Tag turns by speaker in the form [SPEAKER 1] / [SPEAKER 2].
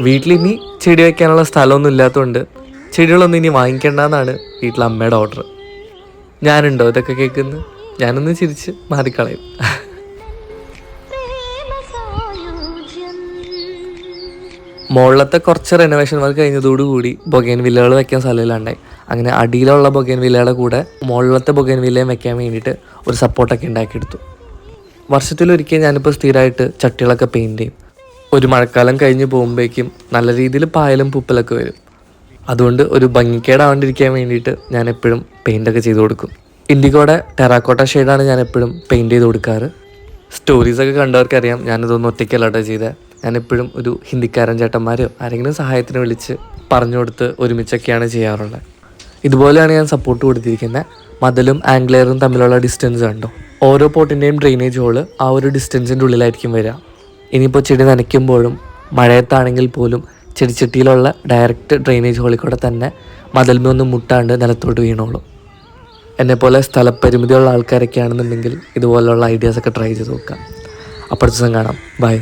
[SPEAKER 1] വീട്ടിൽ ഇനി ചെടി വെക്കാനുള്ള സ്ഥലമൊന്നും ഇല്ലാത്തതുകൊണ്ട് ചെടികളൊന്നും ഇനി വാങ്ങിക്കേണ്ടെന്നാണ് വീട്ടിലെ അമ്മയുടെ ഓർഡർ ഞാനുണ്ടോ ഇതൊക്കെ കേൾക്കുന്നു? ഞാനൊന്ന് ചിരിച്ച് മാറിക്കളയും. മുകളിലത്തെ കുറച്ച് റെനോവേഷൻ വർക്ക് കഴിഞ്ഞതോടുകൂടി ബൊഗേൻ വില്ലകൾ വെക്കാൻ സ്ഥലമില്ലാണ്ടായി. അങ്ങനെ അടിയിലുള്ള ബൊഗേൻ വില്ലയുടെ കൂടെ മുകളിലത്തെ ബൊഗേൻ വില്ലയും വെക്കാൻ വേണ്ടിയിട്ട് ഒരു സപ്പോർട്ടൊക്കെ ഉണ്ടാക്കിയെടുത്തു. വർഷത്തിലൊരിക്കൽ ഞാനിപ്പോൾ സ്ഥിരമായിട്ട് ചട്ടികളൊക്കെ പെയിന്റ് ചെയ്യും. ഒരു മഴക്കാലം കഴിഞ്ഞ് പോകുമ്പോഴേക്കും നല്ല രീതിയിൽ പായലും പൂപ്പലൊക്കെ വരും. അതുകൊണ്ട് ഒരു ഭംഗിക്കേടാവാണ്ടിരിക്കാൻ വേണ്ടിയിട്ട് ഞാൻ എപ്പോഴും പെയിന്റൊക്കെ ചെയ്ത് കൊടുക്കും. ഇൻഡിഗോടെ ടെറാക്കോട്ട ഷെയ്ഡാണ് ഞാൻ എപ്പോഴും പെയിന്റ് ചെയ്ത് കൊടുക്കാറ്. സ്റ്റോറീസൊക്കെ കണ്ടവർക്കറിയാം ഞാനിതൊന്നും ഒറ്റയ്ക്കല്ലാട്ടോ ചെയ്തത് ഞാൻ എപ്പോഴും ഒരു ഹിന്ദിക്കാരൻ ചേട്ടന്മാരോ ആരെങ്കിലും സഹായത്തിന് വിളിച്ച് പറഞ്ഞു കൊടുത്ത് ഒരുമിച്ചൊക്കെയാണ് ചെയ്യാറുള്ളത്. ഇതുപോലെയാണ് ഞാൻ സപ്പോർട്ട് കൊടുത്തിരിക്കുന്നത് മതിലും ആംഗ്ലെയറും തമ്മിലുള്ള ഡിസ്റ്റൻസ് കണ്ടോ? ഓരോ പോട്ടിന്റെയും ഡ്രെയിനേജ് ഹോൾ ആ ഒരു ഡിസ്റ്റൻസിന്റെ ഉള്ളിലായിരിക്കും വരിക. ഇനിയിപ്പോൾ ചെടി നനയ്ക്കുമ്പോഴും മഴയത്താണെങ്കിൽ പോലും ചെടിച്ചട്ടിയിലുള്ള ഡയറക്റ്റ് ഡ്രെയിനേജ് ഹോളിൽ കൂടെ തന്നെ മതിൽമൊന്നും മുട്ടാണ്ട് നിലത്തോട്ട് വീണോളും. എന്നെപ്പോലെ സ്ഥലപരിമിതിയുള്ള ആൾക്കാരൊക്കെ ആണെന്നുണ്ടെങ്കിൽ ഇതുപോലെയുള്ള ഐഡിയാസൊക്കെ ട്രൈ ചെയ്ത് നോക്കാം. അപ്പോഴത്തെ ദിവസം കാണാം. ബൈ